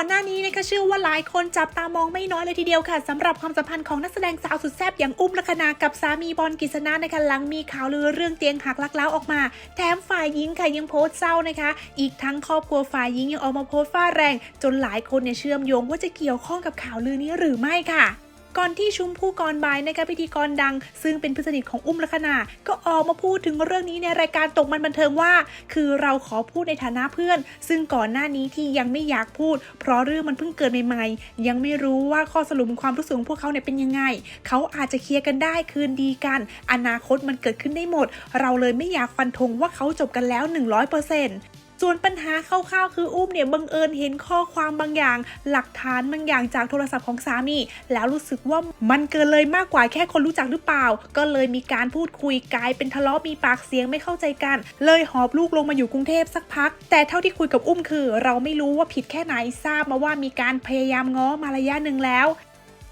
ก่อนหน้านี้นะคะเชื่อว่าหลายคนจับตามองไม่น้อยเลยทีเดียวค่ะสำหรับความสัมพันธ์ของนักแสดงสาวสุดแซ่บอย่างอุ้มลักนากับสามีบอลกฤษณะนะคะหลังมีข่าวลือเรื่องเตียงหักลักเล้าออกมา แถมฝ่ายหญิงค่ะยังโพสต์เศร้านะคะ อีกทั้งครอบครัวฝ่ายหญิงยังออกมาโพสต์ฟาแรง จนหลายคนเนี่ยเชื่อมโยงว่าจะเกี่ยวข้องกับข่าวลือนี้หรือไม่ค่ะ ก่อนที่ชุมพู่กรบายนะคะพิธีกรดัง ซึ่งเป็นเพื่อนสนิทของอุ้มลักษณาก็ออกมาพูดถึงเรื่องนี้ในรายการตกมันบันเทิงว่า คือเราขอพูดในฐานะเพื่อน ซึ่งก่อนหน้านี้ที่ยังไม่อยากพูด เพราะเรื่องมันเพิ่งเกิดใหม่ๆ ยังไม่รู้ว่าข้อสรุปความรู้สึกของพวกเขาเนี่ยเป็นยังไง เขาอาจจะเคลียร์กันได้คืนดีกัน อนาคตมันเกิดขึ้นได้หมด เราเลยไม่อยากฟันธงว่าเขาจบกันแล้ว 100% ส่วนปัญหาคร่าวๆ คืออุ้มเนี่ยบังเอิญเห็นข้อความบางอย่าง หลักฐานบางอย่างจากโทรศัพท์ของสามี แล้วรู้สึกว่ามันเกินเลยมากกว่าแค่คนรู้จักหรือเปล่า ก็เลยมีการพูดคุยกลายเป็นทะเลาะมีปากเสียงไม่เข้าใจกัน เลยหอบลูกลงมาอยู่กรุงเทพสักพัก แต่เท่าที่คุยกับอุ้มคือ เราไม่รู้ว่าผิดแค่ไหนทราบมาว่ามีการพยายามง้อมาระยะหนึ่งแล้ว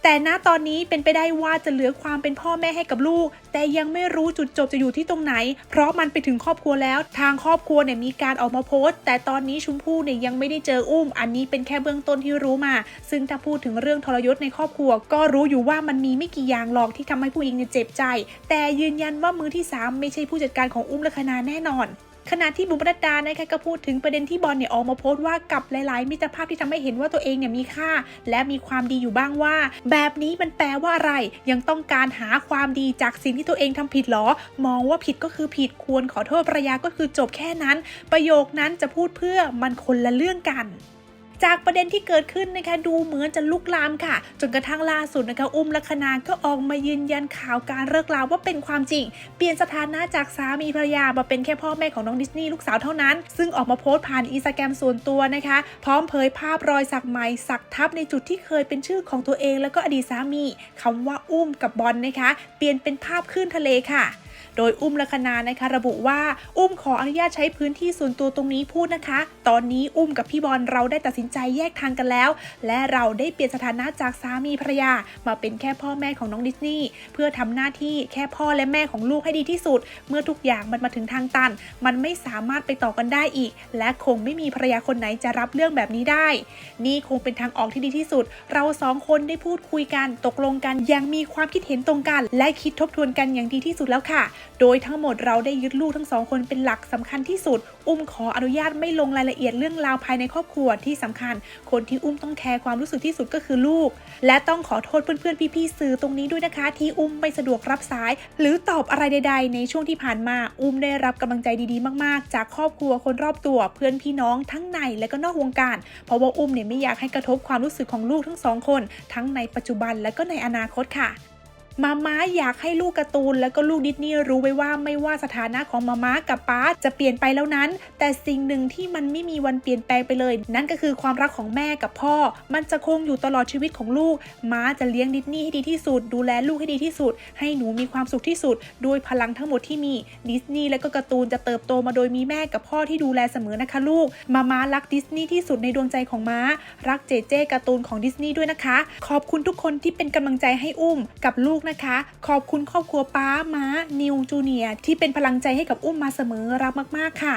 แต่ณตอนนี้เป็นไปได้ว่าจะเหลือความเป็นพ่อแม่ให้กับลูก แต่ยังไม่รู้จุดจบจะอยู่ที่ตรงไหน เพราะมันไปถึงครอบครัวแล้ว ทางครอบครัวเนี่ยมีการออกมาโพสต์ แต่ตอนนี้ชุมพู่เนี่ยยังไม่ได้เจออุ้ม อันนี้เป็นแค่เบื้องต้นที่รู้มา ซึ่งถ้าพูดถึงเรื่องทรยศในครอบครัว ก็รู้อยู่ว่ามันมีไม่กี่อย่างหรอกที่ทำให้ผู้หญิงเนี่ยเจ็บใจ แต่ยืนยันว่ามือที่สามไม่ใช่ผู้จัดการของอุ้มลัคนาแน่นอน ขณะที่บุ๋มปนัดดานะคะก็พูดถึงประเด็นที่บอลเนี่ยออกมาโพสต์ว่ากับหลาย ๆ มิตรภาพที่ทำให้เห็นว่าตัวเองเนี่ยมีค่า และมีความดีอยู่บ้างว่า แบบนี้มันแปลว่าอะไร ยังต้องการหาความดีจากสิ่งที่ตัวเองทำผิดหรอ มองว่าผิดก็คือผิดควรขอโทษภรรยาก็คือจบแค่นั้น ประโยคนั้นจะพูดเพื่อมันคนละเรื่องกัน จากประเด็นที่เกิดขึ้นนะคะดูเหมือนจะลุกลามค่ะ จนกระทั่งล่าสุดนะคะอุ้มลัคนาก็ออกมายืนยันข่าวการเลิกลาว่าเป็นความจริง เปลี่ยนสถานะจากสามีภรรยามาเป็นแค่พ่อแม่ของน้องดิสนีย์ลูกสาวเท่านั้น ซึ่งออกมาโพสต์ผ่านอินสตาแกรมส่วนตัวนะคะ พร้อมเผยภาพรอยสักไหม่สักทับในจุดที่เคยเป็นชื่อของตัวเอง แล้วก็อดีตสามีคำว่าอุ้มกับบอลนะคะ เปลี่ยนเป็นภาพคลื่นทะเลค่ะ โดยอุ้มลัคนานะคะระบุว่าอุ้มขออนุญาตใช้พื้นที่ส่วนตัวตรงนี้พูดนะคะ ตอนนี้อุ้มกับพี่บอลเราได้ตัดสินใจแยกทางกันแล้ว และเราได้เปลี่ยนสถานะจากสามีภรรยา มาเป็นแค่พ่อแม่ของน้องดิสนีย์เพื่อทำหน้าที่แค่พ่อและแม่ของลูกให้ดีที่สุด เมื่อทุกอย่างมันมาถึงทางตัน มันไม่สามารถไปต่อกันได้อีก และคงไม่มีภรรยาคนไหนจะรับเรื่องแบบนี้ได้ นี่คงเป็นทางออกที่ดีที่สุด เราสองคนได้พูดคุยกันตกลงกันอยังมีความคิดเห็นตรงกัน และคิดทบทวนกันอย่างดีที่สุดแล้วค่ะโดยทั้งหมดเราได้ยึดลูกทั้งสองคนเป็นหลักสำคัญที่สุด อุ้มขออนุญาตไม่ลงรายละเอียดเรื่องราวภายในครอบครัวที่สำคัญ คนที่อุ้มต้องแคร์ความรู้สึกที่สุดก็คือลูก และต้องขอโทษเพื่อนๆพี่ๆสื่อตรงนี้ด้วยนะคะ ที่อุ้มไม่สะดวกรับสาย หรือตอบอะไรใด ๆ ในช่วงที่ผ่านมา อุ้มได้รับกำลังใจดีๆ มากๆ จากครอบครัวคนรอบตัวเพื่อนพี่น้องทั้งในและก็นอกวงการ เพราะว่าอุ้มเนี่ยไม่อยากให้กระทบความรู้สึกของลูกทั้งสองคน ทั้งในปัจจุบันและก็ในอนาคตค่ะ มาม้าอยากให้ลูกการ์ตูนและก็ลูกดิสนีย์รู้ไว้ว่าไม่ว่าสถานะของมาม้ากับป๊าจะเปลี่ยนไปแล้วนั้น แต่สิ่งหนึ่งที่มันไม่มีวันเปลี่ยนแปลงไปเลย นั่นก็คือความรักของแม่กับพ่อ มันจะคงอยู่ตลอดชีวิตของลูก ม้าจะเลี้ยงดิสนีย์ให้ดีที่สุด ดูแลลูกให้ดีที่สุด ให้หนูมีความสุขที่สุด ด้วยพลังทั้งหมดที่มีดิสนีย์และก็การ์ตูนจะเติบโตมาโดยมีแม่กับพ่อที่ดูแลเสมอนะคะลูก มาม้ารักดิสนีย์ที่สุดในดวงใจของม้า รักเจเจการ์ตูนของดิสนีย์ด้วยนะคะ ขอบคุณทุกคนที่เป็นกำลังใจให้อุ้มกับลูกนะคะ ขอบคุณครอบครัวป้าม้า นิวจูเนียที่เป็นพลังใจให้กับอุ้มมาเสมอรักมาก ๆ ค่ะ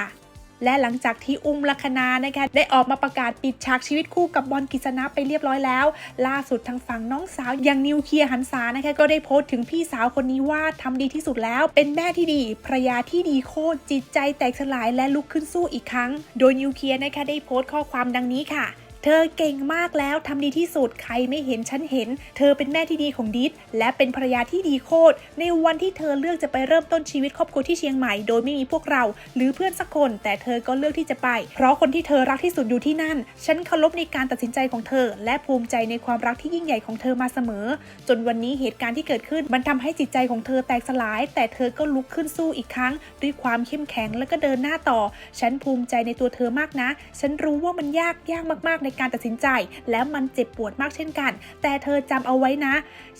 และหลังจากที่อุ้มลัคนานะคะได้ออกมาประกาศปิดฉากชีวิตคู่กับบอลกิษณะไปเรียบร้อยแล้ว ล่าสุดทางฝั่งน้องสาวอย่างนิวเคลียร์หันษานะคะก็ได้โพสต์ถึงพี่สาวคนนี้ว่าทำดีที่สุดแล้ว เป็นแม่ที่ดีภรรยาที่ดีโคตรจิตใจแตกสลายและลุกขึ้นสู้อีกครั้ง โดยนิวเคลียร์นะคะได้โพสต์ข้อความดังนี้ค่ะ เธอเก่งมากแล้วทำดีที่สุดใครไม่เห็นฉันเห็น เธอเป็นแม่ที่ดีของดิสและเป็นภรรยาที่ดีโคตร ในวันที่เธอเลือกจะไปเริ่มต้นชีวิตครอบครัวที่เชียงใหม่โดยไม่มีพวกเรา หรือเพื่อนสักคน แต่เธอก็เลือกที่จะไป เพราะคนที่เธอรักที่สุดอยู่ที่นั่น ฉันเคารพในการตัดสินใจของเธอ และภูมิใจในความรักที่ยิ่งใหญ่ของเธอมาเสมอ จนวันนี้เหตุการณ์ที่เกิดขึ้นมันทำให้จิตใจของเธอแตกสลาย แต่เธอก็ลุกขึ้นสู้อีกครั้ง ด้วยความเข้มแข็งและก็เดินหน้าต่อ ฉันภูมิใจในตัวเธอมากนะ ฉันรู้ว่ามันยากยากมากๆในการตัดสินใจ แล้วมันเจ็บปวดมากเช่นกัน แต่เธอจำเอาไว้นะ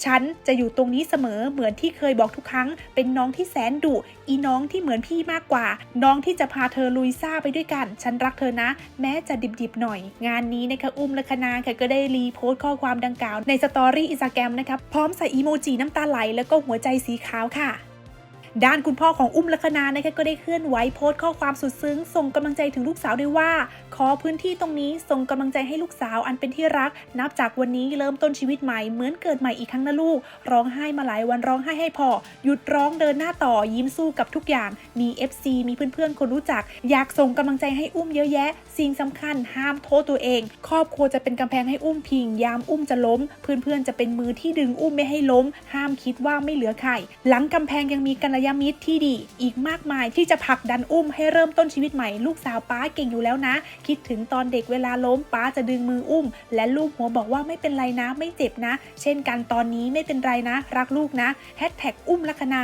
ฉันจะอยู่ตรงนี้เสมอเหมือนที่เคยบอกทุกครั้ง เป็นน้องที่แสนดุอีน้องที่เหมือนพี่มากกว่า น้องที่จะพาเธอลุยซ่าไปด้วยกัน ฉันรักเธอนะ แม้จะดิบๆหน่อย งานนี้นะคะอุ้มและคณาค่ะก็ได้รีโพสต์ข้อความดังกล่าวในสตอรี่อินสตาแกรมนะคะพร้อมใส่อีโมจิน้ำตาไหลแล้วก็หัวใจสีขาวค่ะ ด้านคุณพ่อของอุ้มลัคนานะคะก็ได้เคลื่อนไหวโพสต์ข้อความสุดซึ้ง ส่งกำลังใจถึงลูกสาวด้วยว่า ขอพื้นที่ตรงนี้ส่งกำลังใจให้ลูกสาวอันเป็นที่รัก นับจากวันนี้เริ่มต้นชีวิตใหม่เหมือนเกิดใหม่อีกครั้งนะลูก ร้องไห้มาหลายวันร้องไห้ให้พอ หยุดร้องเดินหน้าต่อยิ้มสู้กับทุกอย่าง มี FC มีเพื่อนๆ คนรู้จัก อยากส่งกำลังใจให้อุ้มเยอะแยะ สิ่งสำคัญห้ามโทษตัวเอง ครอบครัวจะเป็นกำแพงให้อุ้มพิง ยามอุ้มจะล้ม เพื่อนๆจะเป็นมือที่ดึงอุ้มไม่ให้ล้ม ห้ามคิดว่าไม่เหลือใครหลังกำแพงยังมีกัลยามิตรที่ดีอีกมากมายที่จะผลักดันอุ้มให้เริ่มต้นชีวิตใหม่ลูกสาวป้าเก่งอยู่แล้วนะ คิดถึงตอนเด็กเวลาล้มป้าจะดึงมืออุ้ม และลูกหัวบอกว่าไม่เป็นไรนะไม่เจ็บนะ เช่นกันตอนนี้ไม่เป็นไรนะ รักลูกนะแฮชแท็กอุ้มลัคนา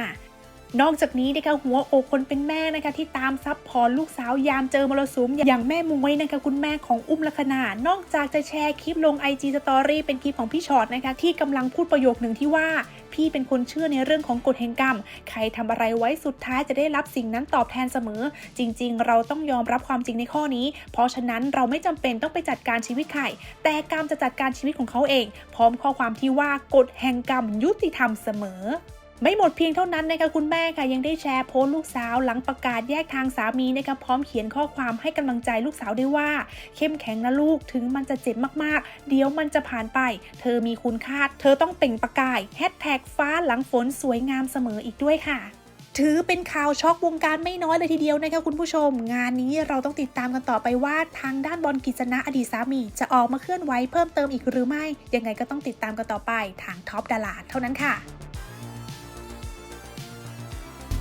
นอกจากนี้นะคะหัวอกคนเป็นแม่นะคะที่ตามซับพอร์ตลูกสาวยามเจอมรสุมอย่างแม่มุ้ยนะคะคุณแม่ของอุ้มลัคนานอกจากจะแชร์คลิปลง IG Story เป็นคลิปของพี่ชอตนะคะที่กำลังพูดประโยคหนึ่งที่ว่าพี่เป็นคนเชื่อในเรื่องของกฎแห่งกรรม ใครทำอะไรไว้สุดท้ายจะได้รับสิ่งนั้นตอบแทนเสมอ จริง ๆ เราต้องยอมรับความจริงในข้อนี้ เพราะฉะนั้นเราไม่จำเป็นต้องไปจัดการชีวิตใครแต่กรรมจะจัดการชีวิตของเขาเอง พร้อมข้อความที่ว่ากฎแห่งกรรมยุติธรรมเสมอ ไม่หมดเพียงเท่านั้นนะคะคุณแม่ค่ะยังได้แชร์โพสต์ลูกสาวหลังประกาศแยกทางสามีนะคะพร้อมเขียนข้อความให้กำลังใจลูกสาวด้วยว่า เข้มแข็งนะลูกถึงมันจะเจ็บมากๆ เดี๋ยวมันจะผ่านไป เธอมีคุณค่าเธอต้องเป่งประกายแฮชแท็กฟ้าหลังฝนสวยงามเสมออีกด้วยค่ะถือเป็นข่าวช็อกวงการไม่น้อยเลยทีเดียวนะคะคุณผู้ชม งานนี้เราต้องติดตามกันต่อไปว่าทางด้านบอลกิจนะอดีตสามี จะออกมาเคลื่อนไหวเพิ่มเติมอีกหรือไม่ ยังไงก็ต้องติดตามกันต่อไปทางท็อปดาราเท่านั้นค่ะ